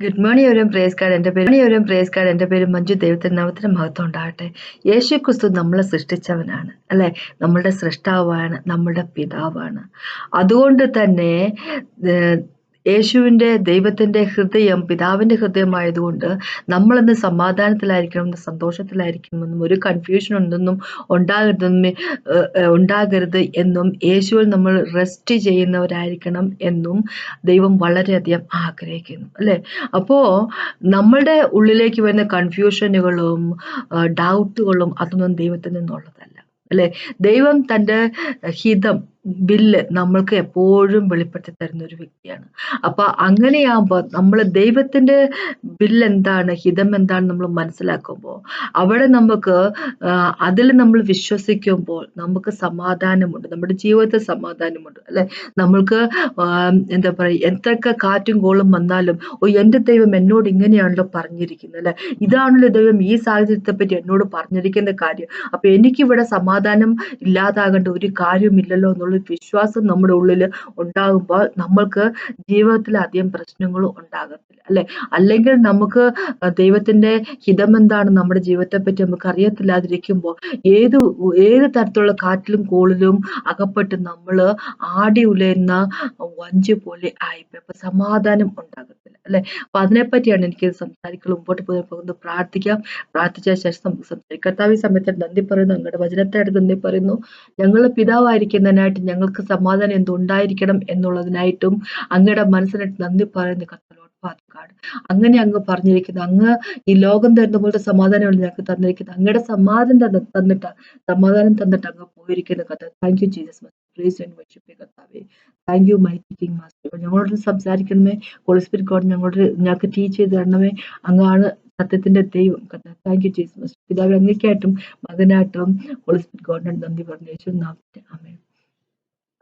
Good morning ഒരു praise card എന്റെ പേര് ഒരു പ്രേസ് കാർഡ് എന്റെ പേര് മഞ്ജു. ദൈവത്തിന്റെ നാമത്തിന് മഹത്വം ഉണ്ടാകട്ടെ. യേശു ക്രിസ്തു നമ്മളെ സൃഷ്ടിച്ചവനാണ് അല്ലേ? നമ്മളുടെ സൃഷ്ടാവാണ് നമ്മളുടെ പിതാവാണ്. അതുകൊണ്ട് തന്നെ യേശുവിന്റെ ദൈവത്തിന്റെ ഹൃദയം പിതാവിന്റെ ഹൃദയമായതുകൊണ്ട് നമ്മളിന്ന് സമാധാനത്തിലായിരിക്കണം സന്തോഷത്തിലായിരിക്കണമെന്നും ഒരു കൺഫ്യൂഷൻ ഉണ്ടെന്നും ഉണ്ടാകരുതെന്നും ഉണ്ടാകരുത് എന്നും യേശുവിൽ നമ്മൾ റെസ്റ്റ് ചെയ്യുന്നവരായിരിക്കണം എന്നും ദൈവം വളരെയധികം ആഗ്രഹിക്കുന്നു അല്ലേ? അപ്പോൾ നമ്മളുടെ ഉള്ളിലേക്ക് വരുന്ന കൺഫ്യൂഷനുകളും ഡൗട്ടുകളും അതൊന്നും ദൈവത്തിൽ നിന്നുള്ളതല്ല അല്ലേ? ദൈവം തന്റെ ഹിതം ബില്ല് നമ്മൾക്ക് എപ്പോഴും വെളിപ്പെടുത്തി തരുന്ന ഒരു വ്യക്തിയാണ്. അപ്പൊ അങ്ങനെയാകുമ്പോൾ നമ്മൾ ദൈവത്തിന്റെ ബില്ല് എന്താണ് ഹിതം എന്താണ് നമ്മൾ മനസ്സിലാക്കുമ്പോൾ അവിടെ നമുക്ക് അതിൽ നമ്മൾ വിശ്വസിക്കുമ്പോൾ നമുക്ക് സമാധാനമുണ്ട്. നമ്മുടെ ജീവിതത്തിൽ സമാധാനമുണ്ട് അല്ലെ? നമ്മൾക്ക് എന്താ പറയുക എന്തൊക്കെ കാറ്റും കോളും വന്നാലും ഓ എന്റെ ദൈവം എന്നോട് ഇങ്ങനെയാണല്ലോ പറഞ്ഞിരിക്കുന്നത് അല്ലെ? ഇതാണല്ലോ ദൈവം ഈ സാഹചര്യത്തെ പറ്റി എന്നോട് പറഞ്ഞിരിക്കുന്ന കാര്യം. അപ്പൊ എനിക്കിവിടെ സമാധാനം ഇല്ലാതാകേണ്ട ഒരു കാര്യമില്ലല്ലോ എന്നുള്ള എന്നുള്ള വിശ്വാസം നമ്മുടെ ഉള്ളിൽ ഉണ്ടാകുമ്പോൾ നമ്മൾക്ക് ജീവിതത്തിൽ അധികം പ്രശ്നങ്ങളും ഉണ്ടാകത്തില്ല അല്ലെ? അല്ലെങ്കിൽ നമുക്ക് ദൈവത്തിന്റെ ഹിതം എന്താണ് നമ്മുടെ ജീവിതത്തെ പറ്റി നമുക്ക് അറിയത്തില്ലാതിരിക്കുമ്പോൾ ഏത് ഏത് തരത്തിലുള്ള കാറ്റിലും കോളിലും അകപ്പെട്ട് നമ്മൾ ആടി ഉലയുന്ന വഞ്ചി പോലെ ആയിപ്പോയി. അപ്പൊ സമാധാനം ഉണ്ടാകത്തില്ല. അല്ലെ? അപ്പൊ അതിനെപ്പറ്റിയാണ് എനിക്ക് സംസാരിക്കുന്നത് മുമ്പോട്ട് പോകുന്നത് പ്രാർത്ഥിക്കാം. പ്രാർത്ഥിച്ച ശേഷം നമുക്ക് സംസാരിക്കാം. കർത്താവ് ഈ സമയത്ത് നന്ദി പറയുന്നു. ഞങ്ങളുടെ വചനത്തെ നന്ദി പറയുന്നു. ഞങ്ങളുടെ പിതാവായിരിക്കുന്നതിനായിട്ട് ഞങ്ങൾക്ക് സമാധാനം എന്തുണ്ടായിരിക്കണം എന്നുള്ളതിനായിട്ടും അങ്ങയുടെ മനസ്സിനായിട്ട് നന്ദി പറയുന്നു. കർത്താവ് അങ്ങനെ അങ്ങ് പറഞ്ഞിരിക്കുന്നത് അങ്ങ് ഈ ലോകം തരുന്ന പോലത്തെ സമാധാനമാണ് ഞങ്ങൾക്ക് തന്നിരിക്കുന്നത്. അങ്ങയുടെ സമാധാനം തന്ന തന്നിട്ട് സമാധാനം തന്നിട്ട് അങ്ങ് പോയിരിക്കുന്ന കഥ thank you Jesus and worship thank you my teaching master ഞങ്ങളോട് സംസാരിക്കണമേ. ഹോളി സ്പിരിറ്റ് ഗോഡ് ഞങ്ങളോട് ഞങ്ങൾക്ക് ടീച്ച് ചെയ്ത് തരണമേ. അങ്ങാണ് സത്യത്തിന്റെ ദൈവം. കഥ താങ്ക് യു ജീസസ് മാസ്റ്റർ പിതാവ് അങ്ങേക്കായിട്ടും മകനായിട്ടും ഹോളി സ്പിരിറ്റ് ഗോഡിനോട് നന്ദി പറഞ്ഞു യേശു നാമത്തെ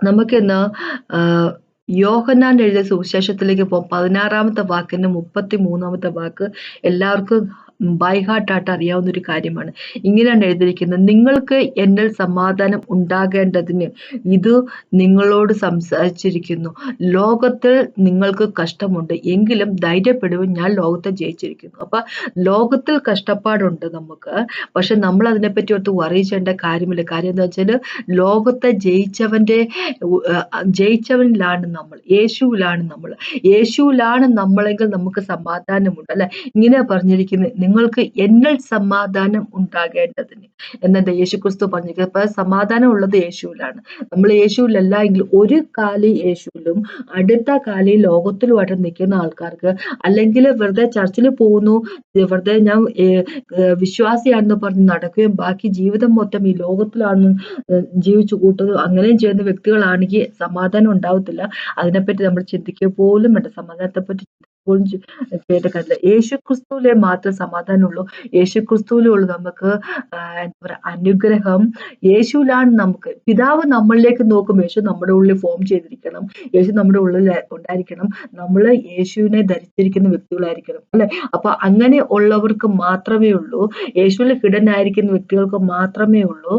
നമുക്കിന്ന് യോഹന്നാൻ എഴുതിയ സുവിശേഷത്തിലേക്ക് പോകാം പതിനാറാമത്തെ വാക്കിന്റെ മുപ്പത്തി മൂന്നാമത്തെ വാക്ക് എല്ലാവർക്കും ബൈ ഹാർട്ടായിട്ട് അറിയാവുന്ന ഒരു കാര്യമാണ്. ഇങ്ങനെയാണ് എഴുതിയിരിക്കുന്നത്. നിങ്ങൾക്ക് എന്നിൽ സമാധാനം ഉണ്ടാകേണ്ടതിന് ഇത് നിങ്ങളോട് സംസാരിച്ചിരിക്കുന്നു. ലോകത്തിൽ നിങ്ങൾക്ക് കഷ്ടമുണ്ട്. എങ്കിലും ധൈര്യപ്പെടുവും ഞാൻ ലോകത്തെ ജയിച്ചിരിക്കുന്നു. അപ്പൊ ലോകത്തിൽ കഷ്ടപ്പാടുണ്ട് നമുക്ക്. പക്ഷെ നമ്മൾ അതിനെപ്പറ്റി വറി ചെയ്യേണ്ട കാര്യമില്ല. കാര്യം എന്താ വെച്ചാൽ ലോകത്തെ ജയിച്ചവന്റെ ജയിച്ചവനിലാണ് നമ്മൾ. യേശുവിലാണ് നമ്മൾ. യേശുവിലാണ് നമ്മളെങ്കിൽ നമുക്ക് സമാധാനമുണ്ട്. അല്ലെ? ഇങ്ങനെ പറഞ്ഞിരിക്കുന്നത്. നിങ്ങൾക്ക് എന്നിൽ സമാധാനം ഉണ്ടാകേണ്ടതിന്. എന്നത് യേശുക്രിസ്തു പറഞ്ഞിരിക്കുന്നത് അപ്പൊ സമാധാനം ഉള്ളത് യേശുവിലാണ്. നമ്മൾ യേശുവിലല്ല എങ്കിൽ ഒരു കാലി യേശുവിലും അടുത്ത കാലി ലോകത്തിലുമായിട്ട് നിൽക്കുന്ന ആൾക്കാർക്ക് അല്ലെങ്കിൽ വെറുതെ ചർച്ചിൽ പോകുന്നു വെറുതെ ഞാൻ വിശ്വാസിയാണെന്ന് പറഞ്ഞ് നടക്കുകയും ബാക്കി ജീവിതം മൊത്തം ഈ ലോകത്തിലാണ് ജീവിച്ചു കൂട്ടുന്നത് അങ്ങനെയും ചെയ്യുന്ന വ്യക്തികളാണെങ്കിൽ സമാധാനം ഉണ്ടാവത്തില്ല. അതിനെപ്പറ്റി നമ്മൾ ചിന്തിക്കുക പോലും വേണ്ട. സമാധാനത്തെ പറ്റി ചെയ്യേണ്ട കാര്യമില്ല യേശു ക്രിസ്തുവിലെ മാത്രം സമാധാനമുള്ളൂ. യേശു ക്രിസ്തുവിലുള്ളൂ നമുക്ക് എന്താ പറയുക അനുഗ്രഹം. യേശുവിലാണ് നമുക്ക് പിതാവ് നമ്മളിലേക്ക് നോക്കും. യേശു നമ്മുടെ ഉള്ളിൽ ഫോം ചെയ്തിരിക്കണം. യേശു നമ്മുടെ ഉള്ളിൽ ഉണ്ടായിരിക്കണം. നമ്മൾ യേശുവിനെ ധരിച്ചിരിക്കുന്ന വ്യക്തികളായിരിക്കണം. അല്ലെ? അപ്പൊ അങ്ങനെ ഉള്ളവർക്ക് മാത്രമേ ഉള്ളൂ. യേശുവിൽ ഹിഡൻ ആയിരിക്കുന്ന വ്യക്തികൾക്ക് മാത്രമേ ഉള്ളൂ.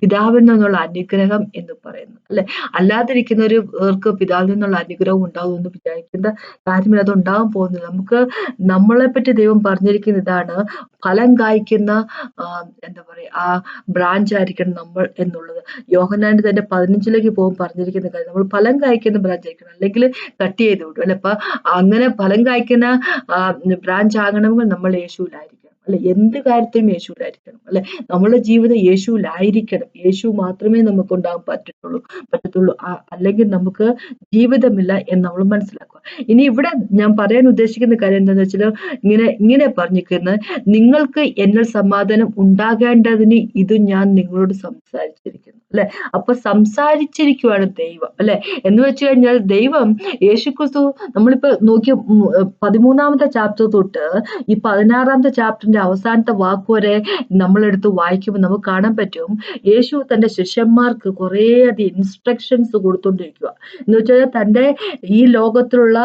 പിതാവിൽ നിന്നുള്ള അനുഗ്രഹം എന്ന് പറയുന്നത്. അല്ലെ? അല്ലാതിരിക്കുന്നവർക്ക് പിതാവിൽ നിന്നുള്ള അനുഗ്രഹം ഉണ്ടാകുമെന്ന് വിചാരിക്കേണ്ട കാര്യമില്ല അത് ഉണ്ടാകാൻ പോകുന്നില്ല. നമുക്ക് നമ്മളെ പറ്റി ദൈവം പറഞ്ഞിരിക്കുന്ന ഇതാണ് ഫലം കായ്ക്കുന്ന എന്താ പറയാ ആ ബ്രാഞ്ച് ആയിരിക്കണം നമ്മൾ എന്നുള്ളത്. യോഹനാന്റെ തന്നെ പതിനഞ്ചിലേക്ക് പോകും പറഞ്ഞിരിക്കുന്ന കാര്യം നമ്മൾ ഫലം കായ്ക്കുന്ന ബ്രാഞ്ച് ആയിരിക്കണം. അല്ലെങ്കിൽ കട്ട് ചെയ്ത് വിടും അല്ലെ? അപ്പൊ അങ്ങനെ ഫലം കായ്ക്കുന്ന ബ്രാഞ്ച് ആകണമെങ്കിൽ നമ്മൾ യേശുവിലായിരിക്കും അല്ലെ? എന്ത് കാര്യത്തിലും യേശുവിലായിരിക്കണം അല്ലെ? നമ്മുടെ ജീവിതം യേശുവിലായിരിക്കണം. യേശു മാത്രമേ നമുക്ക് ഉണ്ടാകാൻ പറ്റത്തുള്ളൂ. പറ്റത്തുള്ളൂ അല്ലെങ്കിൽ നമുക്ക് ജീവിതമില്ല എന്ന് നമ്മൾ മനസ്സിലാക്കുക. ഇനി ഇവിടെ ഞാൻ പറയാൻ ഉദ്ദേശിക്കുന്ന കാര്യം എന്താണെന്ന് വെച്ചാൽ ഇങ്ങനെ ഇങ്ങനെ പറഞ്ഞിരിക്കുന്നത് നിങ്ങൾക്ക് എന്നിൽ സമാധാനം ഉണ്ടാകേണ്ടതിന് ഇത് ഞാൻ നിങ്ങളോട് സംസാരിച്ചിരിക്കുന്നു അല്ലെ? അപ്പൊ സംസാരിച്ചിരിക്കുവാണ് ദൈവം അല്ലെ? എന്ന് വെച്ച് കഴിഞ്ഞാൽ ദൈവം യേശുക്രിസ്തു നമ്മളിപ്പോ നോക്കിയ പതിമൂന്നാമത്തെ ചാപ്റ്റർ തൊട്ട് ഈ പതിനാറാമത്തെ ചാപ്റ്റർ ചാപ്റ്ററിന്റെ അവസാനത്തെ വാക്ക് വരെ നമ്മളെടുത്ത് വായിക്കുമ്പോൾ നമുക്ക് കാണാൻ പറ്റും. യേശു തന്റെ ശിഷ്യന്മാർക്ക് കുറേയധികം ഇൻസ്ട്രക്ഷൻസ് കൊടുത്തോണ്ടിരിക്കുക എന്ന് വെച്ചാൽ തന്റെ ഈ ലോകത്തിലുള്ള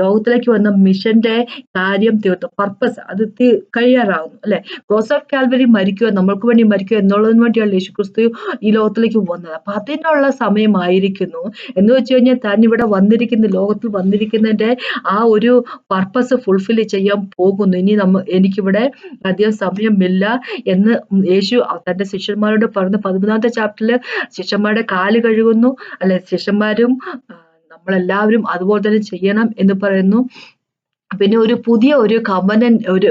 ലോകത്തിലേക്ക് വന്ന മിഷന്റെ കാര്യം തീർത്തു പർപ്പസ് അത് കഴിയാറാവുന്നു അല്ലെ? ക്രോസ് ഓഫ് കാൽവരി മരിക്കുക നമ്മൾക്ക് വേണ്ടി മരിക്കുക എന്നുള്ളതിന് വേണ്ടിയാണ് യേശു ക്രിസ്തു ഈ ലോകത്തിലേക്ക് വന്നത്. അപ്പൊ അതിനുള്ള സമയമായിരിക്കുന്നു. എന്ന് വെച്ച് കഴിഞ്ഞാൽ താൻ ഇവിടെ വന്നിരിക്കുന്ന ലോകത്തിൽ വന്നിരിക്കുന്നതിന്റെ ആ ഒരു പർപ്പസ് ഫുൾഫിൽ ചെയ്യാൻ പോകുന്നു. ഇനി നമ്മ എനിക്കിവിടെ അധികം സമയമില്ല എന്ന് യേശു തന്റെ ശിഷ്യന്മാരോട് പറഞ്ഞ്. പതിമൂന്നാമത്തെ ചാപ്റ്ററിൽ ശിഷ്യന്മാരുടെ കാൽ കഴുകുന്നു. അല്ലെ ശിഷ്യന്മാരും നമ്മളെല്ലാവരും അതുപോലെ തന്നെ ചെയ്യണം എന്ന് പറയുന്നു. പിന്നെ ഒരു പുതിയ ഒരു കവനൻ ഒരു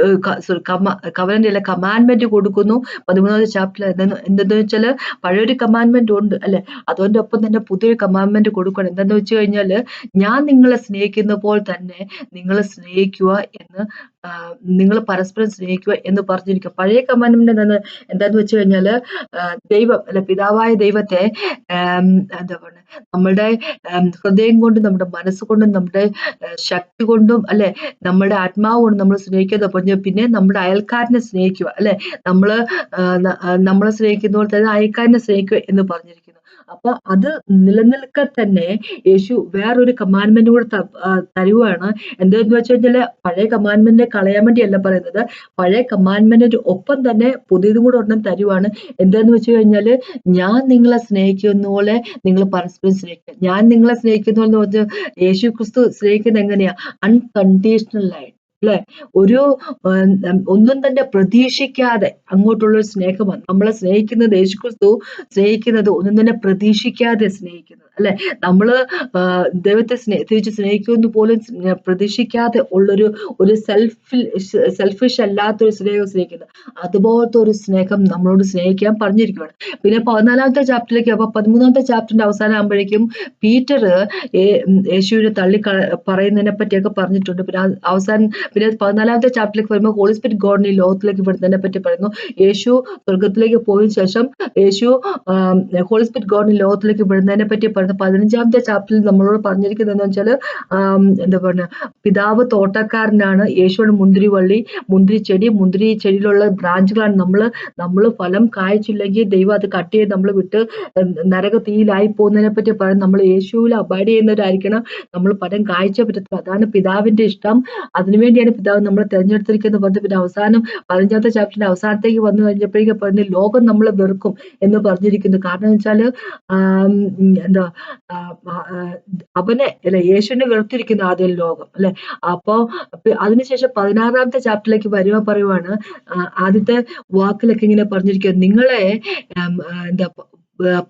കവനന്റ് അല്ല കമാൻമെന്റ് കൊടുക്കുന്നു. പതിമൂന്നാമത്തെ ചാപ്റ്ററിൽ എന്തെന്ന് വെച്ചാൽ പഴയൊരു കമാൻമെന്റ് ഉണ്ട് അല്ലെ? അതോടൊപ്പം തന്നെ പുതിയൊരു കമാൻമെന്റ് കൊടുക്കണം എന്തെന്ന് വെച്ച് കഴിഞ്ഞാൽ ഞാൻ നിങ്ങളെ സ്നേഹിക്കുന്ന പോലെ തന്നെ നിങ്ങളെ സ്നേഹിക്കുക എന്ന് നിങ്ങൾ പരസ്പരം സ്നേഹിക്കുക എന്ന് പറഞ്ഞിരിക്കുക. പഴയ കമാൻഡ്മെന്റ് എന്താണ് എന്താന്ന് വെച്ച് കഴിഞ്ഞാൽ ദൈവം അല്ലെ പിതാവായ ദൈവത്തെ എന്താ പറയുക നമ്മുടെ ആം, ഹൃദയം കൊണ്ടും നമ്മുടെ മനസ്സുകൊണ്ടും നമ്മുടെ ശക്തി കൊണ്ടും അല്ലെ നമ്മുടെ ആത്മാവ് കൊണ്ടും നമ്മൾ സ്നേഹിക്കുക പറഞ്ഞു പിന്നെ നമ്മുടെ അയൽക്കാരനെ സ്നേഹിക്കുക അല്ലെ നമ്മൾ നമ്മളെ സ്നേഹിക്കുന്ന പോലെ തന്നെ അയൽക്കാരനെ സ്നേഹിക്കുക എന്ന് പറഞ്ഞിരിക്കുന്നു അപ്പൊ അത് നിലനിൽക്കെ തന്നെ യേശു വേറൊരു കമാൻമെന്റ് കൂടെ തരുവാണ്. എന്താന്ന് വെച്ച് കഴിഞ്ഞാൽ പഴയ കമാൻമെന്റിനെ കളയാൻ വേണ്ടിയല്ല പറയുന്നത്. പഴയ കമാൻമെന്റിന്റെ ഒപ്പം തന്നെ പുതിയതും കൂടെ ഒരെണ്ണം തരുവാണ്. എന്താന്ന് വെച്ച് കഴിഞ്ഞാൽ ഞാൻ നിങ്ങളെ സ്നേഹിക്കുന്ന പോലെ നിങ്ങൾ പരസ്പരം സ്നേഹിക്കുക. ഞാൻ നിങ്ങളെ സ്നേഹിക്കുന്ന പോലെ യേശു ക്രിസ്തു സ്നേഹിക്കുന്നത് എങ്ങനെയാ? അൺകണ്ടീഷണൽ ആയിട്ട്. അല്ലെ? ഒരു ഒന്നും തന്നെ പ്രതീക്ഷിക്കാതെ അങ്ങോട്ടുള്ള സ്നേഹമാണ് നമ്മളെ സ്നേഹിക്കുന്നത് യേശുക്രിസ്തു സ്നേഹിക്കുന്നത് ഒന്നും തന്നെ പ്രതീക്ഷിക്കാതെ സ്നേഹിക്കുന്നത്. അല്ലെ? നമ്മൾ ദൈവത്തെ സ്നേഹ തിരിച്ച് സ്നേഹിക്കുമെന്ന് പോലും പ്രതീക്ഷിക്കാതെ ഉള്ളൊരു ഒരു സെൽഫിൽ സെൽഫിഷ് അല്ലാത്തൊരു സ്നേഹം സ്നേഹിക്കുന്നത് അതുപോലത്തെ ഒരു സ്നേഹം നമ്മളോട് സ്നേഹിക്കാൻ പറഞ്ഞിരിക്കുകയാണ് പിന്നെ പതിനാലാമത്തെ ചാപ്റ്ററിലേക്ക് അപ്പൊ പതിമൂന്നാമത്തെ ചാപ്റ്ററിന്റെ അവസാനം ആകുമ്പോഴേക്കും പീറ്റർ യേശുവിനെ തള്ളി പറയുന്നതിനെ പറ്റിയൊക്കെ പറഞ്ഞിട്ടുണ്ട്. പിന്നെ അവസാനം പിന്നെ പതിനാലാമത്തെ ചാപ്റ്ററിലേക്ക് വരുമ്പോൾ ഹോളി സ്പിരിറ്റ് ഗോഡിനെ ലോകത്തിലേക്ക് വിടുന്നതിനെ പറ്റി പറയുന്നു. യേശു സ്വർഗത്തിലേക്ക് പോയതിനു ശേഷം യേശു ഹോളി സ്പിരിറ്റ് ഗോഡിനെ ലോകത്തിലേക്ക് വിടുന്നതിനെ പറ്റി പറയുന്നു പതിനഞ്ചാമത്തെ ചാപ്റ്ററിൽ നമ്മളോട് പറഞ്ഞിരിക്കുന്നത് വെച്ചാൽ എന്താ പറയുക പിതാവ് തോട്ടക്കാരനാണ് യേശുവാണ് മുന്തിരിവള്ളി മുന്തിരി ചെടി മുന്തിരി ചെടിയിലുള്ള ബ്രാഞ്ചുകളാണ് നമ്മൾ നമ്മൾ ഫലം കായ്ച്ചില്ലെങ്കിൽ ദൈവം അത് കട്ട് ചെയ്ത് നമ്മൾ വിട്ട് നരക തീയിലായി പോകുന്നതിനെ പറ്റി പറയുന്നത് നമ്മൾ യേശുവിൽ അബൈഡ് ചെയ്യുന്നവരായിരിക്കണം. നമ്മൾ ഫലം കാഴ്ച പറ്റത്തുള്ളൂ. അതാണ് പിതാവിന്റെ ഇഷ്ടം. അതിനുവേണ്ടിയാണ് പിതാവ് നമ്മളെ തിരഞ്ഞെടുത്തിരിക്കുന്നത് പറഞ്ഞ് പിന്നെ അവസാനം പതിനഞ്ചാമത്തെ ചാപ്റ്ററിന്റെ അവസാനത്തേക്ക് വന്നു കഴിഞ്ഞപ്പോഴേക്കും പറഞ്ഞു ലോകം നമ്മളെ വെറുക്കും എന്ന് പറഞ്ഞിരിക്കുന്നു. കാരണം എന്ന് വെച്ചാൽ എന്താ അവനെ അല്ലെ യേശുവിനെ വെറുത്തിരിക്കുന്നു ആദ്യം ലോകം അല്ലെ? അപ്പോ അതിനുശേഷം പതിനാറാമത്തെ ചാപ്റ്ററിലേക്ക് വരുമ്പോൾ പറയുവാണ് ആദ്യത്തെ വാക്കിലൊക്കെ ഇങ്ങനെ പറഞ്ഞിരിക്കുക നിങ്ങളെ എന്താ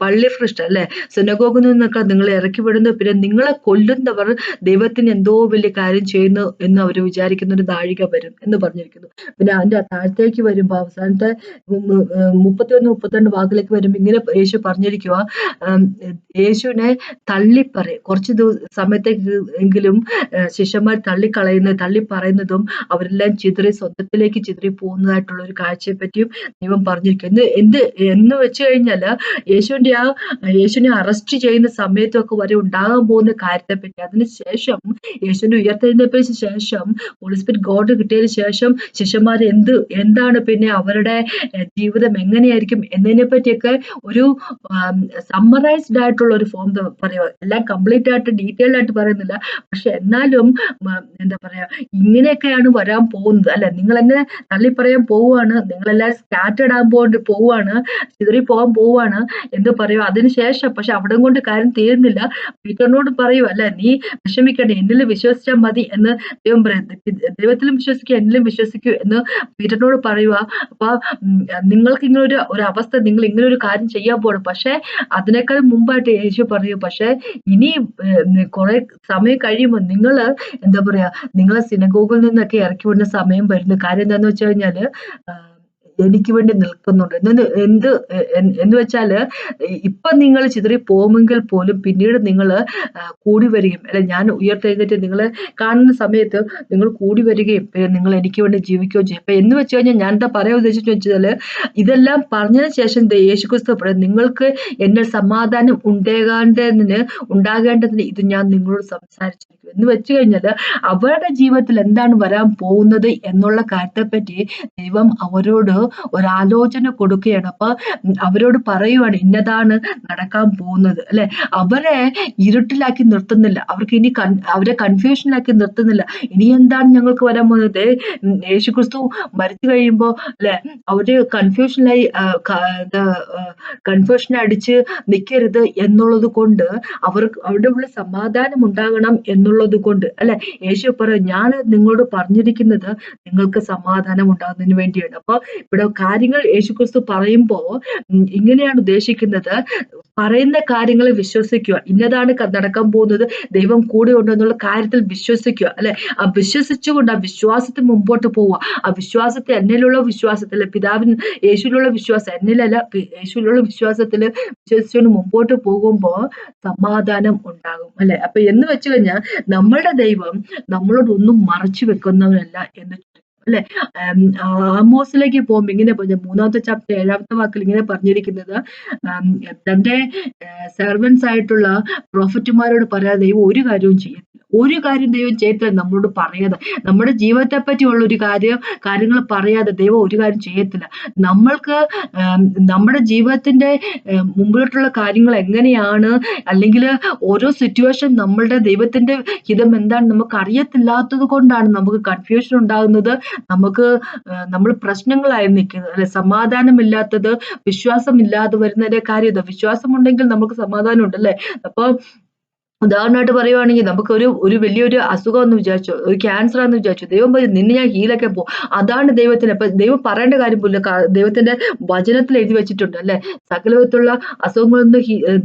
പള്ളി ഭ്രഷ്ട അല്ലെ? സെനഗോഗിൽ നിന്നൊക്കെ നിങ്ങളെ ഇറക്കി വിടുന്നു പിന്നെ നിങ്ങളെ കൊല്ലുന്നവർ ദൈവത്തിന് എന്തോ വലിയ കാര്യം ചെയ്യുന്നു എന്ന് അവർ വിചാരിക്കുന്ന ഒരു നാഴിക വരും എന്ന് പറഞ്ഞിരിക്കുന്നു. പിന്നെ അതിന്റെ താഴത്തേക്ക് വരുമ്പോ അവസാനത്തെ മുപ്പത്തിയൊന്ന് മുപ്പത്തിരണ്ട് വാക്കിലേക്ക് വരുമ്പോ ഇങ്ങനെ യേശു പറഞ്ഞിരിക്കുക യേശുവിനെ തള്ളിപ്പറയും. കുറച്ച് സമയത്തേക്ക് എങ്കിലും ശിഷ്യന്മാർ തള്ളിക്കളയുന്ന തള്ളിപ്പറയുന്നതും അവരെല്ലാം ചിതറി സ്വന്തത്തിലേക്ക് ചിതറി പോകുന്നതായിട്ടുള്ള ഒരു കാഴ്ചയെ പറ്റിയും ദൈവം പറഞ്ഞിരിക്കും എന്ത് എന്ത് എന്ന് വെച്ച് കഴിഞ്ഞാൽ യേശുവിന്റെ ആ യേശുവിനെ അറസ്റ്റ് ചെയ്യുന്ന സമയത്തൊക്കെ വരെ ഉണ്ടാകാൻ പോകുന്ന കാര്യത്തെ പറ്റി അതിനുശേഷം യേശുവിനെ ഉയർത്തെഴുന്നേപ്പിച്ച ശേഷം ഹോളിസ്പിരിറ്റ് ഗോഡ് കിട്ടിയതിന് ശേഷം ശിഷ്യന്മാർ എന്ത് എന്താണ് പിന്നെ അവരുടെ ജീവിതം എങ്ങനെയായിരിക്കും എന്നതിനെ പറ്റിയൊക്കെ ഒരു സമ്മറൈസ്ഡ് ആയിട്ടുള്ള ഒരു ഫോം പറയുക. എല്ലാം കംപ്ലീറ്റ് ആയിട്ട് ഡീറ്റെയിൽഡ് ആയിട്ട് പറയുന്നില്ല. പക്ഷെ എന്നാലും എന്താ പറയാ ഇങ്ങനെയൊക്കെയാണ് വരാൻ പോകുന്നത്. അല്ലെ? നിങ്ങൾ എന്നെ തള്ളി പറയാൻ പോവുകയാണ്. നിങ്ങളെല്ലാം സ്കാറ്റേഡ് ആകാൻ പോയിട്ട് പോവുകയാണ്. ചിതറി പോകാൻ പോവുകയാണ്. എന്ന് പറയും അതിനുശേഷം പക്ഷെ അവിടെ കൊണ്ട് കാര്യം തീരുന്നില്ല. പീറ്ററിനോട് പറയൂ അല്ല നീ വിഷമിക്കണ്ട എന്നിൽ വിശ്വസിച്ചാൽ മതി എന്ന് ദൈവം പറയും. ദൈവത്തിലും വിശ്വസിക്കുക എന്നിലും വിശ്വസിക്കൂ എന്ന് പീറ്ററിനോട് പറയുക. അപ്പൊ നിങ്ങൾക്ക് ഇങ്ങനെ ഒരു ഒരു അവസ്ഥ നിങ്ങൾ ഇങ്ങനെ ഒരു കാര്യം ചെയ്യാൻ പോകണം. പക്ഷെ അതിനേക്കാൾ മുമ്പായിട്ട് യേശു പറയൂ പക്ഷെ ഇനി കുറെ സമയം കഴിയുമ്പോൾ നിങ്ങൾ എന്താ പറയാ നിങ്ങളെ സിനഗോഗിൽ നിന്നൊക്കെ ഇറക്കി വിടുന്ന സമയം വരുന്നു. കാര്യം എന്താന്ന് വെച്ച് കഴിഞ്ഞാൽ എനിക്ക് വേണ്ടി നിൽക്കുന്നുണ്ട്. എന്ന് എന്ത് എന്ന് വെച്ചാൽ ഇപ്പൊ നിങ്ങൾ ചിതറി പോകുമെങ്കിൽ പോലും പിന്നീട് നിങ്ങൾ കൂടി വരികയും അല്ലെ ഞാൻ ഉയർത്തെഴുന്നേറ്റ് നിങ്ങളെ കാണുന്ന സമയത്ത് നിങ്ങൾ കൂടി വരികയും നിങ്ങൾ എനിക്ക് വേണ്ടി ജീവിക്കുകയും ചെയ്യും. അപ്പൊ എന്ന് വെച്ച് കഴിഞ്ഞാൽ ഞാൻ എന്താ പറയാൻ ഉദ്ദേശിച്ചു വെച്ചാൽ ഇതെല്ലാം പറഞ്ഞതിന് ശേഷം യേശുക്രിസ്തു പറയും നിങ്ങൾക്ക് എന്നെ സമാധാനം ഉണ്ടാകേണ്ടതിന് ഉണ്ടാകേണ്ടതിന് ഇത് ഞാൻ നിങ്ങളോട് സംസാരിച്ചിരിക്കും എന്ന് വെച്ച് കഴിഞ്ഞാൽ അവരുടെ ജീവിതത്തിൽ എന്താണ് വരാൻ പോകുന്നത് എന്നുള്ള കാര്യത്തെപ്പറ്റി ദൈവം അവരോട് ഒരാലോചന കൊടുക്കുകയാണ്. അപ്പൊ അവരോട് പറയുവാണ് ഇന്നതാണ് നടക്കാൻ പോകുന്നത്. അല്ലെ? അവരെ ഇരുട്ടിലാക്കി നിർത്തുന്നില്ല. അവർക്ക് ഇനി കൺ അവരെ കൺഫ്യൂഷനിലാക്കി നിർത്തുന്നില്ല. ഇനി എന്താണ് ഞങ്ങൾക്ക് വരാൻ പോകുന്നത്? യേശുക്രിസ്തു മരിച്ചു കഴിയുമ്പോൾ അല്ലെ അവർ കൺഫ്യൂഷനിലായി കൺഫ്യൂഷൻ അടിച്ച് നിൽക്കരുത് എന്നുള്ളത് കൊണ്ട് അവർക്ക് അവിടെ ഉള്ള സമാധാനം ഉണ്ടാകണം എന്നുള്ളത് കൊണ്ട് അല്ലെ? യേശു പറയും ഞാൻ നിങ്ങളോട് പറഞ്ഞിരിക്കുന്നത് നിങ്ങൾക്ക് സമാധാനം ഉണ്ടാകുന്നതിന് വേണ്ടിയാണ്. അപ്പൊ ഇവിടെ കാര്യങ്ങൾ യേശുക്രിസ്തു പറയുമ്പോൾ ഇങ്ങനെയാണ് ഉദ്ദേശിക്കുന്നത്. പറയുന്ന കാര്യങ്ങളെ വിശ്വസിക്കുക. ഇന്നതാണ് നടക്കാൻ പോകുന്നത്. ദൈവം കൂടെ ഉണ്ടെന്നുള്ള കാര്യത്തിൽ വിശ്വസിക്കുക അല്ലെ? ആ വിശ്വസിച്ചുകൊണ്ട് ആ വിശ്വാസത്തിൽ മുമ്പോട്ട് പോവുക. ആ വിശ്വാസത്തെ എന്നിലുള്ള വിശ്വാസത്തിൽ പിതാവിന് യേശുവിലുള്ള വിശ്വാസം എന്നിലല്ല യേശുവിലുള്ള വിശ്വാസത്തിൽ വിശ്വസിച്ചുകൊണ്ട് മുമ്പോട്ട് പോകുമ്പോൾ സമാധാനം ഉണ്ടാകും അല്ലെ? അപ്പൊ എന്ന് വെച്ച് കഴിഞ്ഞാൽ നമ്മളുടെ ദൈവം നമ്മളോടൊന്നും മറച്ചു വെക്കുന്നവനല്ല എന്ന് അല്ലെ? ആമോസിലേക്ക് പോകുമ്പോൾ ഇങ്ങനെ പറഞ്ഞു മൂന്നാമത്തെ ചാപ്റ്റർ ഏഴാമത്തെ വാക്കിൽ ഇങ്ങനെ പറഞ്ഞിരിക്കുന്നത് തന്റെ സെർവൻസ് ആയിട്ടുള്ള പ്രോഫറ്റുമാരോട് പറയാതെ ദൈവം ഒരു കാര്യവും ചെയ്യത്തില്ല. ഒരു കാര്യം ദൈവം ചെയ്യത്തില്ല നമ്മളോട് പറയാതെ. നമ്മുടെ ജീവിതത്തെ പറ്റിയുള്ള ഒരു കാര്യം കാര്യങ്ങൾ പറയാതെ ദൈവം ഒരു കാര്യം ചെയ്യത്തില്ല. നമ്മൾക്ക് നമ്മുടെ ജീവിതത്തിന്റെ മുമ്പിലോട്ടുള്ള കാര്യങ്ങൾ എങ്ങനെയാണ് അല്ലെങ്കിൽ ഓരോ സിറ്റുവേഷൻ നമ്മളുടെ ദൈവത്തിന്റെ ഹിതം എന്താണ് നമുക്ക് അറിയത്തില്ലാത്തത് കൊണ്ടാണ് നമുക്ക് കൺഫ്യൂഷൻ ഉണ്ടാകുന്നത്. നമുക്ക് നമ്മൾ പ്രശ്നങ്ങളായി നിൽക്കുന്നത് അല്ലെ സമാധാനമില്ലാത്തത് വിശ്വാസമില്ലാതെ വരുന്നതിന്റെ കാര്യം വിശ്വാസമുണ്ടെങ്കിൽ നമുക്ക് സമാധാനം ഉണ്ടല്ലേ അല്ലെ? അപ്പൊ ഉദാഹരണമായിട്ട് പറയുവാണെങ്കിൽ നമുക്ക് ഒരു ഒരു വലിയൊരു അസുഖം എന്ന് വിചാരിച്ചു ഒരു ക്യാൻസർ ആണെന്ന് വിചാരിച്ചു. ദൈവം പറയും നിന്നെ ഞാൻ ഹീലൊക്കെ പോകും അതാണ് ദൈവത്തിന് അപ്പൊ ദൈവം പറയേണ്ട കാര്യം പോലും ദൈവത്തിന്റെ വചനത്തിൽ എഴുതി വെച്ചിട്ടുണ്ട് അല്ലെ? സകലവിധത്തിലുള്ള അസുഖങ്ങളിൽ നിന്ന്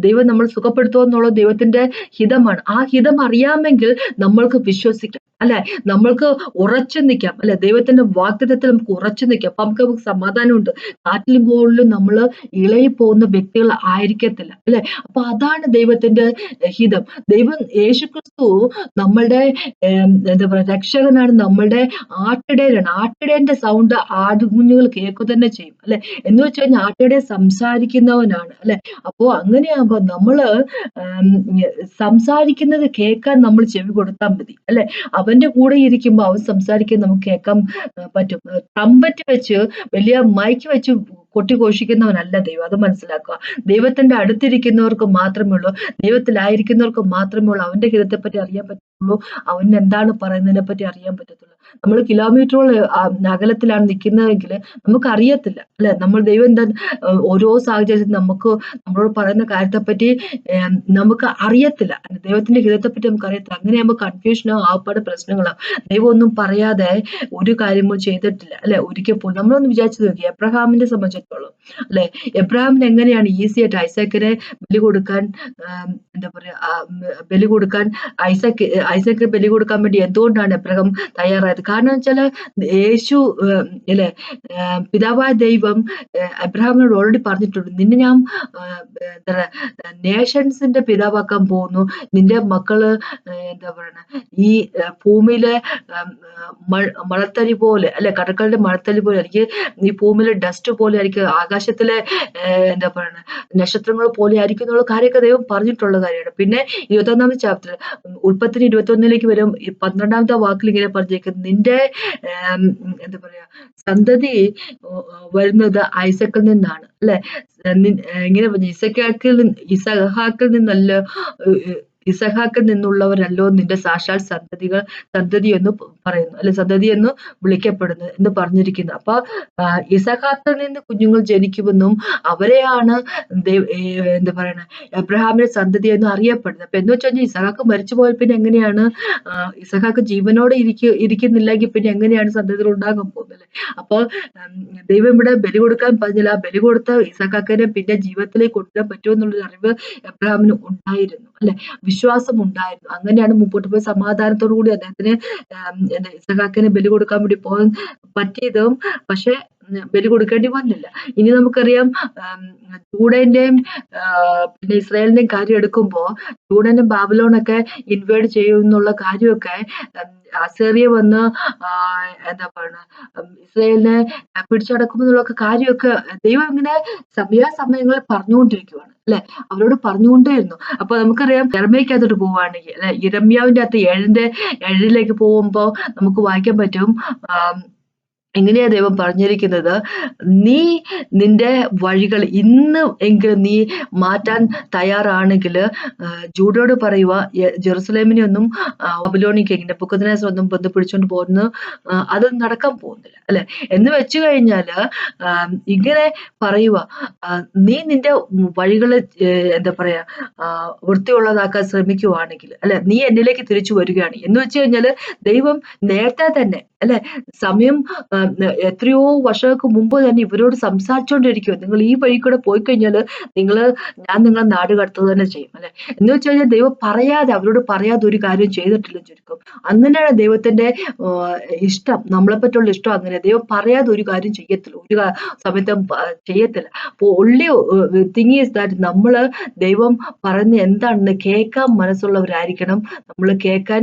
ദൈവം നമ്മൾ സുഖപ്പെടുത്തുക എന്നുള്ളത് ദൈവത്തിന്റെ ഹിതമാണ്. ആ ഹിതം അറിയാമെങ്കിൽ നമ്മൾക്ക് വിശ്വസിക്കാം. അല്ലെ? നമ്മൾക്ക് ഉറച്ചു നിൽക്കാം. അല്ലെ? ദൈവത്തിന്റെ വാഗ്ദത്തിൽ നമുക്ക് ഉറച്ചു നിൽക്കാം. അപ്പൊ നമുക്ക് നമുക്ക് സമാധാനമുണ്ട്. കാറ്റിലും കോളിലും നമ്മൾ ഇളകി പോകുന്ന വ്യക്തികൾ ആയിരിക്കത്തില്ല. അല്ലെ? അപ്പൊ അതാണ് ദൈവത്തിന്റെ ഹിതം. ദൈവം യേശുക്രിസ്തു നമ്മളുടെ എന്താ പറയുക രക്ഷകനാണ് നമ്മളുടെ ആട്ടിടയിലാണ് ആട്ടിടേന്റെ സൗണ്ട് ആടുകുഞ്ഞുങ്ങൾ കേൾക്കുക തന്നെ ചെയ്യും. അല്ലെ? എന്ന് വെച്ച് കഴിഞ്ഞാൽ ആട്ടിടെ സംസാരിക്കുന്നവനാണ്. അല്ലെ? അപ്പോ അങ്ങനെയാകുമ്പോ നമ്മൾ സംസാരിക്കുന്നത് കേൾക്കാൻ നമ്മൾ ചെവി കൊടുത്താൽ മതി. അല്ലെ? അവന്റെ കൂടെ ഇരിക്കുമ്പോൾ അവൻ സംസാരിക്കാൻ നമുക്ക് കേൾക്കാൻ പറ്റും. ട്രംപറ്റ് വെച്ച് വലിയ മൈക്ക് വെച്ച് കൊട്ടിഘോഷിക്കുന്നവനല്ല ദൈവം. അത് മനസ്സിലാക്കുക. ദൈവത്തിന്റെ അടുത്തിരിക്കുന്നവർക്ക് മാത്രമേ ഉള്ളൂ. ദൈവത്തിലായിരിക്കുന്നവർക്ക് മാത്രമേ ഉള്ളൂ. അവന്റെ ഹിതത്തെപ്പറ്റി അറിയാൻ പറ്റുള്ളൂ. അവൻ എന്താണ് പറയുന്നതിനെ പറ്റി അറിയാൻ പറ്റത്തുള്ളൂ. നമ്മൾ കിലോമീറ്ററോളം അകലത്തിലാണ് നിൽക്കുന്നതെങ്കിൽ നമുക്ക് അറിയത്തില്ല അല്ലെ? നമ്മൾ ദൈവം എന്താ ഓരോ സാഹചര്യത്തിൽ നമുക്ക് നമ്മളോട് പറയുന്ന കാര്യത്തെപ്പറ്റി നമുക്ക് അറിയത്തില്ല. ദൈവത്തിന്റെ ഹിതത്തെപ്പറ്റി നമുക്ക് അറിയത്തില്ല അങ്ങനെ നമ്മൾ കൺഫ്യൂഷനോ ആവപ്പാട് പ്രശ്നങ്ങളോ ദൈവം ഒന്നും പറയാതെ ഒരു കാര്യമോ ചെയ്തിട്ടില്ല അല്ലെ? ഒരിക്കൽ പോലും. നമ്മളൊന്ന് വിചാരിച്ചു നോക്കി എബ്രഹാമിന്റെ സംബന്ധിച്ചിടത്തോളം അല്ലെ? എബ്രഹാമിന് എങ്ങനെയാണ് ഈസി ആയിട്ട് ഐസക്കിനെ ബലി കൊടുക്കാൻ എന്താ പറയാ ബലി കൊടുക്കാൻ ഐസക്ക് ഐസക്കിന് ബലി കൊടുക്കാൻ വേണ്ടി എന്തുകൊണ്ടാണ് എബ്രഹാം തയ്യാറായത്? കാരണം വെച്ചാൽ യേശു അല്ലെ പിതാവായ ദൈവം അബ്രഹാമിനോട് ഓൾറെഡി പറഞ്ഞിട്ടുണ്ട് നിന്നെ ഞാൻ എന്താ നേഷൻസിന്റെ പിതാവാക്കാൻ പോകുന്നു. നിന്റെ മക്കൾ എന്താ പറയണ ഈ ഭൂമിയിലെ മഴത്തരി പോലെ അല്ലെ കടക്കളുടെ മഴത്തരി പോലെ എനിക്ക് ഈ ഭൂമിയിലെ ഡസ്റ്റ് പോലെ ആയിരിക്കും ആകാശത്തിലെ എന്താ പറയണ നക്ഷത്രങ്ങൾ പോലെ ആയിരിക്കും എന്നുള്ള കാര്യമൊക്കെ ദൈവം പറഞ്ഞിട്ടുള്ള കാര്യമാണ്. പിന്നെ ഇരുപത്തൊന്നാമത്തെ ചാപ്റ്റർ ഉൽപ്പത്തിന് ഇരുപത്തി ഒന്നിലേക്ക് വരും പന്ത്രണ്ടാമത്തെ വാക്കിൽ ഇങ്ങനെ പറഞ്ഞേക്കുന്നത് നിന്റെ എന്താ പറയാ സന്തതി വരുന്നത് ഐസക്കിൽ നിന്നാണ്. അല്ലെ? ഇങ്ങനെ പറഞ്ഞു ഇസഹാക്കിൽ ഇസഹാക്കിൽ നിന്നല്ല ഇസഹാക്കിൽ നിന്നുള്ളവരല്ലോ നിന്റെ സാക്ഷാൽ സന്തതികൾ സന്തതി എന്ന് പറയുന്നു അല്ലെ സന്തതി എന്ന് വിളിക്കപ്പെടുന്നു എന്ന് പറഞ്ഞിരിക്കുന്നു. അപ്പൊ ഇസഹാക്കിൽ നിന്ന് കുഞ്ഞുങ്ങൾ ജനിക്കുമെന്നും അവരെയാണ് എന്താ പറയണ എബ്രഹാമിന്റെ സന്തതി എന്ന് അറിയപ്പെടുന്നത്. അപ്പൊ എന്ന് വെച്ചാൽ ഇസഹാക്ക് മരിച്ചു പോയാൽ പിന്നെ എങ്ങനെയാണ് ഇസഹാക്ക് ജീവനോടെ ഇരിക്ക ഇരിക്കുന്നില്ലെങ്കിൽ പിന്നെ എങ്ങനെയാണ് സന്തതികൾ ഉണ്ടാകാൻ പോകുന്നത് അപ്പോൾ ദൈവം ഇവിടെ ബലി കൊടുക്കാൻ പറഞ്ഞില്ല. ബലി കൊടുത്ത ഇസഹാക്കിനെ പിന്നെ ജീവിതത്തിലേക്ക് കൊണ്ടുവരാൻ പറ്റുമെന്നുള്ളൊരു അറിവ് എബ്രഹാമിന് ഉണ്ടായിരുന്നു അല്ലെ? വിശ്വാസം ഉണ്ടായിരുന്നു അങ്ങനെയാണ് മുമ്പോട്ട് പോയി സമാധാനത്തോടു കൂടി അദ്ദേഹത്തിന് ഇസഹാക്കിന് ബലി കൊടുക്കാൻ വേണ്ടി പോകാൻ പറ്റിയതും പക്ഷെ ബലി കൊടുക്കേണ്ടി വന്നില്ല. ഇനി നമുക്കറിയാം ചൂടേന്റെയും പിന്നെ ഇസ്രായേലിന്റെയും കാര്യം എടുക്കുമ്പോ ജൂഡനും ബാബിലോണൊക്കെ ഇൻവേഡ് ചെയ്യും എന്നുള്ള കാര്യമൊക്കെ അസേറിയ വന്ന് എന്താ പറയുക ഇസ്രായേലിനെ പിടിച്ചടക്കും എന്നുള്ള കാര്യമൊക്കെ ദൈവം ഇങ്ങനെ സമയാസമയങ്ങളിൽ പറഞ്ഞുകൊണ്ടിരിക്കുവാണ്. അല്ലെ? അവരോട് പറഞ്ഞുകൊണ്ടേയിരുന്നു. അപ്പൊ നമുക്കറിയാം ഇറമയ്ക്കകത്തോട്ട് പോവുകയാണെങ്കിൽ അല്ലെ? ഇരമ്യാവിന്റെ അകത്ത് ഏഴിന്റെ ഏഴിലേക്ക് പോകുമ്പോ നമുക്ക് വായിക്കാൻ പറ്റും ആം, ഇങ്ങനെയാ ദൈവം പറഞ്ഞിരിക്കുന്നത്? നീ നിന്റെ വഴികൾ ഇന്ന് എങ്കിലും നീ മാറ്റാൻ തയ്യാറാണെങ്കിൽ ജൂഡോട് പറയുക ജെറുസലേമിനെ ഒന്നും ബബിലോണിക്ക് എങ്ങനെ ബുക്കദിനേസർ ഒന്നും ബന്ധപ്പിടിച്ചുകൊണ്ട് പോകുന്നു അത് നടക്കാൻ പോകുന്നില്ല. അല്ലെ? എന്ന് വെച്ചു കഴിഞ്ഞാൽ ഇങ്ങനെ പറയുക നീ നിന്റെ വഴികൾ എന്താ പറയാ വൃത്തിയുള്ളതാക്കാൻ ശ്രമിക്കുവാണെങ്കിൽ അല്ലെ? നീ എന്നിലേക്ക് തിരിച്ചു വരികയാണ്. എന്ന് വെച്ച് കഴിഞ്ഞാൽ ദൈവം നേരത്തെ തന്നെ അല്ലെ? സമയം എത്രയോ വർഷങ്ങൾക്ക് മുമ്പ് തന്നെ ഇവരോട് സംസാരിച്ചുകൊണ്ടിരിക്കുക നിങ്ങൾ ഈ വഴി കൂടെ പോയി കഴിഞ്ഞാൽ നിങ്ങൾ ഞാൻ നിങ്ങളെ നാട് കടത്തുക തന്നെ ചെയ്യും അല്ലെ? എന്ന് വെച്ച് കഴിഞ്ഞാൽ ദൈവം പറയാതെ അവരോട് പറയാതെ ഒരു കാര്യം ചെയ്തിട്ടില്ല ചുരുക്കം. അങ്ങനെയാണ് ദൈവത്തിന്റെ ഇഷ്ടം നമ്മളെ പറ്റുള്ള ഇഷ്ടം അങ്ങനെ. ദൈവം പറയാതെ ഒരു കാര്യം ചെയ്യത്തില്ല. ഒരു സമയത്ത് ചെയ്യത്തില്ല. അപ്പോൾ ഉള്ളി തിങ്ങി ദാറ്റ് നമ്മൾ ദൈവം പറയുന്ന എന്താണെന്ന് കേൾക്കാൻ മനസ്സുള്ളവരായിരിക്കണം. നമ്മൾ കേൾക്കാൻ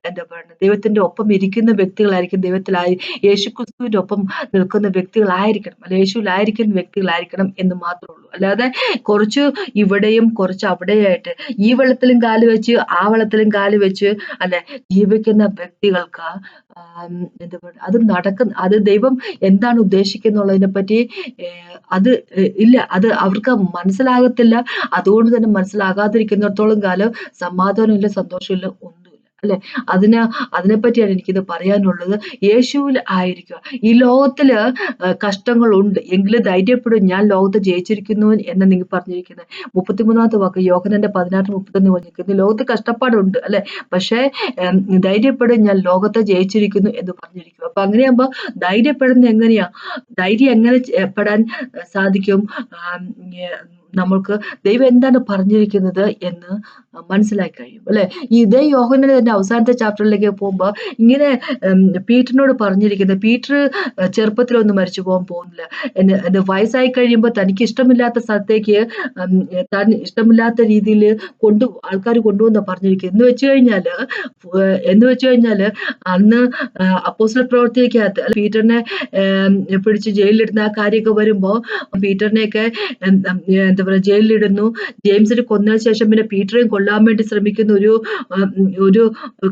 ആ, എന്താ പറയുക ദൈവത്തിന്റെ ഒപ്പം ഇരിക്കുന്ന വ്യക്തികളായിരിക്കും ദൈവത്തിലായി യേശുക്രിസ്തുവിന്റെ ഒപ്പം നിൽക്കുന്ന വ്യക്തികളായിരിക്കണം. അല്ലെ യേശുവിലായിരിക്കുന്ന വ്യക്തികളായിരിക്കണം എന്ന് മാത്രമേ ഉള്ളൂ. അല്ലാതെ കുറച്ച് ഇവിടെയും കുറച്ച് അവിടെയായിട്ട് ഈ വെള്ളത്തിലും കാൽ വെച്ച് ആ വെള്ളത്തിലും കാൽ വെച്ച് അല്ലെ ജീവിക്കുന്ന വ്യക്തികൾക്ക് എന്താ പറയുക അത് നടക്കുന്ന അത് ദൈവം എന്താണ് ഉദ്ദേശിക്കുന്നുള്ളതിനെ പറ്റി അത് ഇല്ല അത് അവർക്ക് മനസ്സിലാകത്തില്ല. അതുകൊണ്ട് തന്നെ മനസ്സിലാകാതിരിക്കുന്നിടത്തോളം കാലം സമാധാനമില്ല സന്തോഷമില്ല അല്ലെ? അതിന് അതിനെപ്പറ്റിയാണ് എനിക്കിത് പറയാനുള്ളത്. യേശുവിൽ ആയിരിക്കുക. ഈ ലോകത്തിൽ ആ, കഷ്ടങ്ങളുണ്ട്. എങ്കിലും ധൈര്യപ്പെടും. ഞാൻ ലോകത്ത് ജയിച്ചിരിക്കുന്നു എന്ന് നിങ്ങൾ പറഞ്ഞിരിക്കുന്നത്. മുപ്പത്തിമൂന്നാമത്തെ വാക്ക് യോഹനന്റെ പതിനാറ് മുപ്പത്തൊന്ന് പറഞ്ഞിരിക്കുന്നു. ലോകത്ത് കഷ്ടപ്പാടുണ്ട് അല്ലെ? പക്ഷേ ധൈര്യപ്പെടും. ഞാൻ ലോകത്തെ ജയിച്ചിരിക്കുന്നു എന്ന് പറഞ്ഞിരിക്കുന്നു. അപ്പൊ അങ്ങനെയാകുമ്പോ ധൈര്യപ്പെടുന്നത് എങ്ങനെയാ? ധൈര്യം എങ്ങനെ പെടാൻ സാധിക്കും? നമ്മൾക്ക് ദൈവം എന്താണ് പറഞ്ഞിരിക്കുന്നത് എന്ന് മനസ്സിലാക്കി കഴിയും അല്ലെ? ഇതേ യോഹനന്റെ തന്നെ അവസാനത്തെ ചാപ്റ്ററിലേക്ക് പോകുമ്പോ ഇങ്ങനെ പീറ്ററിനോട് പറഞ്ഞിരിക്കുന്നത് പീറ്റർ ചെറുപ്പത്തിലൊന്നും മരിച്ചു പോകാൻ പോകുന്നില്ല. എന്നെ വയസ്സായി കഴിയുമ്പോൾ തനിക്ക് ഇഷ്ടമില്ലാത്ത സ്ഥലത്തേക്ക് താൻ ഇഷ്ടമില്ലാത്ത രീതിയിൽ കൊണ്ടു ആൾക്കാർ കൊണ്ടുവന്ന പറഞ്ഞിരിക്കുന്നത് എന്ന് വെച്ച് കഴിഞ്ഞാൽ എന്ന് വെച്ച് കഴിഞ്ഞാൽ അന്ന് അപ്പോസ്റ്റൽ പ്രവർത്തിക്കകത്ത് പീറ്ററിനെ പിടിച്ച് ജയിലിലിടുന്ന ആ കാര്യമൊക്കെ വരുമ്പോൾ പീറ്ററിനെയൊക്കെ പറയാ ജയിലിലിടുന്നു. ജെയിംസിനെ കൊന്നതിന് ശേഷം പിന്നെ പീറ്ററെയും കൊല്ലാൻ വേണ്ടി ശ്രമിക്കുന്ന ഒരു ഒരു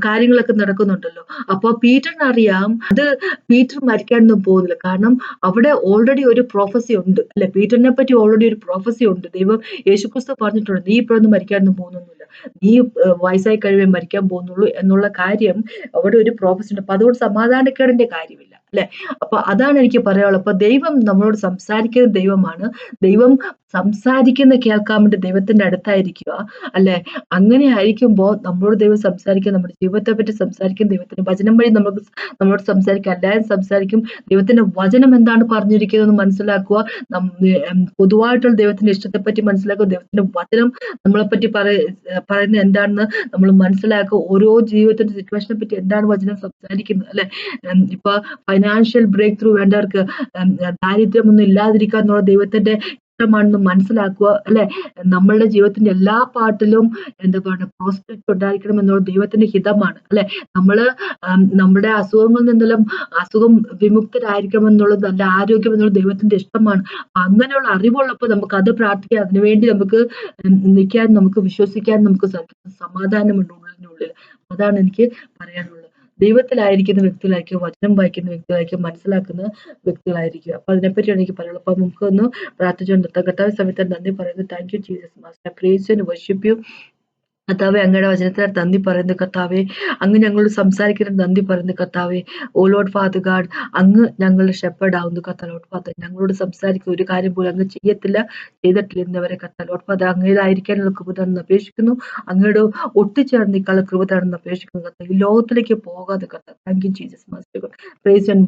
കാര്യങ്ങളൊക്കെ നടക്കുന്നുണ്ടല്ലോ. അപ്പോൾ പീറ്ററിന് അറിയാം അത് പീറ്റർ മരിക്കാനൊന്നും പോകുന്നില്ല. കാരണം അവിടെ ഓൾറെഡി ഒരു പ്രോഫസി ഉണ്ട്. അല്ലെ? പീറ്ററിനെ പറ്റി ഓൾറെഡി ഒരു പ്രോഫസി ഉണ്ട്. ദൈവം യേശുക്രിസ്തു പറഞ്ഞിട്ടുണ്ട് നീ ഇപ്പോഴൊന്നും മരിക്കാനൊന്നും പോകുന്നൊന്നുമില്ല. നീ വയസ്സായി കഴിയുമ്പോൾ മരിക്കാൻ പോകുന്നുള്ളൂ എന്നുള്ള കാര്യം അവിടെ ഒരു പ്രോഫസി ഉണ്ട്. അപ്പൊ അതുകൊണ്ട് സമാധാനക്കേടിന്റെ കാര്യമില്ല. അല്ലെ? അപ്പൊ അതാണ് എനിക്ക് പറയാനുള്ളത്. അപ്പൊ ദൈവം നമ്മളോട് സംസാരിക്കുന്ന ദൈവമാണ്. ദൈവം സംസാരിക്കുന്ന കേൾക്കാൻ വേണ്ടി ദൈവത്തിന്റെ അടുത്തായിരിക്കുക അല്ലെ? അങ്ങനെ ആയിരിക്കുമ്പോൾ നമ്മളോട് ദൈവം സംസാരിക്കുക നമ്മുടെ ജീവിതത്തെ പറ്റി സംസാരിക്കും ദൈവത്തിന്റെ വചനം വഴി നമുക്ക് നമ്മളോട് സംസാരിക്കുക അല്ലാതെ സംസാരിക്കും ദൈവത്തിന്റെ വചനം എന്താണ് പറഞ്ഞിരിക്കുന്നത് മനസ്സിലാക്കുക പൊതുവായിട്ടുള്ള ദൈവത്തിന്റെ ഇഷ്ടത്തെ പറ്റി മനസ്സിലാക്കുക ദൈവത്തിന്റെ വചനം നമ്മളെ പറ്റി പറയുന്ന പറയുന്നത് എന്താണെന്ന് നമ്മൾ മനസ്സിലാക്കുക ഓരോ ജീവിതത്തിന്റെ സിറ്റുവേഷനെ പറ്റി എന്താണ് വചനം സംസാരിക്കുന്നത് അല്ലെ? ഇപ്പൊ ഫൈനാൻഷ്യൽ ബ്രേക്ക് ത്രൂ വേണ്ടവർക്ക് ദാരിദ്ര്യമൊന്നും ഇല്ലാതിരിക്കുക എന്നുള്ള ദൈവത്തിന്റെ ഇഷ്ടമാണെന്ന് മനസ്സിലാക്കുക അല്ലെ? നമ്മളുടെ ജീവിതത്തിന്റെ എല്ലാ പാട്ടിലും എന്താ പറയുക പ്രോസ്പെക്ട് ഉണ്ടായിരിക്കണം എന്നുള്ള ദൈവത്തിന്റെ ഹിതമാണ് അല്ലെ? നമ്മൾ നമ്മുടെ അസുഖങ്ങളിൽ നിന്നെല്ലാം അസുഖം വിമുക്തരായിരിക്കണം എന്നുള്ളത് നല്ല ആരോഗ്യം എന്നുള്ള ദൈവത്തിന്റെ ഇഷ്ടമാണ്. അങ്ങനെയുള്ള അറിവുള്ളപ്പോൾ നമുക്ക് അത് പ്രാർത്ഥിക്കാൻ അതിനുവേണ്ടി നമുക്ക് നിൽക്കാൻ നമുക്ക് വിശ്വസിക്കാൻ നമുക്ക് സമാധാനമുണ്ട് ഉള്ളിനുള്ളിൽ. അതാണ് എനിക്ക് പറയാനുള്ളത്. ദൈവത്തിലായിരിക്കുന്ന വ്യക്തികളായിരിക്കും വചനം വായിക്കുന്ന വ്യക്തികളായിരിക്കും മനസ്സിലാക്കുന്ന വ്യക്തികളായിരിക്കും. അപ്പൊ അതിനെപ്പറ്റിയാണ് എനിക്ക് പറയുള്ളത് അപ്പൊ നമുക്കൊന്ന് പ്രാർത്ഥിച്ചുകൊണ്ട് നിർത്താം. കർത്താവ് സമയത്ത് നന്ദി പറയുന്നു. Thank you Jesus master praise worship you കർത്താവെ അങ്ങയുടെ വചനത്തിന് നന്ദി പറയുന്നു കർത്താവെ. അങ്ങ് ഞങ്ങളോട് സംസാരിക്കുന്ന നന്ദി പറയുന്നു കർത്താവെ. ഓ ലോഡ് ഫാദർ ഗാഡ് അങ്ങ് ഞങ്ങളുടെ ഷെപ്പേർഡ് ആവുന്നു കർത്താ ലോഡ് ഫാദർ ഞങ്ങളോട് സംസാരിക്കുന്ന ഒരു കാര്യം പോലും അങ്ങ് ചെയ്യത്തില്ല ചെയ്തിട്ടില്ല എന്നവരെ കത്ത ലോഡ് ഫാദർ അങ്ങയിലായിരിക്കാനുള്ള കൃപ തണെന്ന് അപേക്ഷിക്കുന്നു. അങ്ങയുടെ ഒട്ടിച്ചേർന്ന് ഇക്കാളെ കൃപ തണെന്ന് അപേക്ഷിക്കുന്നു കത്ത ഈ ലോകത്തിലേക്ക് പോകാതെ കത്ത thank you Jesus master praise and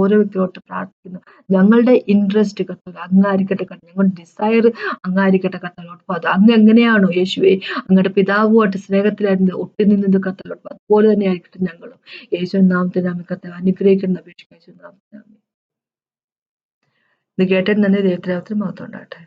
ഓരോ വ്യക്തികളോട്ട് പ്രാർത്ഥിക്കുന്നു. ഞങ്ങളുടെ ഇൻട്രസ്റ്റ് കത്ത അങ്ങായിരിക്കട്ടെ കത്ത ഞങ്ങളുടെ ഡിസയർ അങ്ങായിരിക്കട്ടെ കത്ത ലോഡ് ഫാദർ. അങ്ങ് എങ്ങനെയാണോ യേശുവെ ദൈവമേ അങ്ങയുടെ പിതാവുമായിട്ട് സ്നേഹത്തിലായിരുന്നു ഒട്ടി ഒട്ടിനിന്നത് കർത്താവ് അതുപോലെ തന്നെ ആയിരിക്കട്ടെ ഞങ്ങളും. യേശു നാമത്തിനാമി കർത്താവ് അനുഗ്രഹിക്കുന്ന അപേക്ഷിക്കുക യേശു നാമത്തിനാമി ഇത് കേട്ടതിന് തന്നെ ദൈവത്തിനകത്തിന് മഹത്വം ഉണ്ടാകട്ടെ.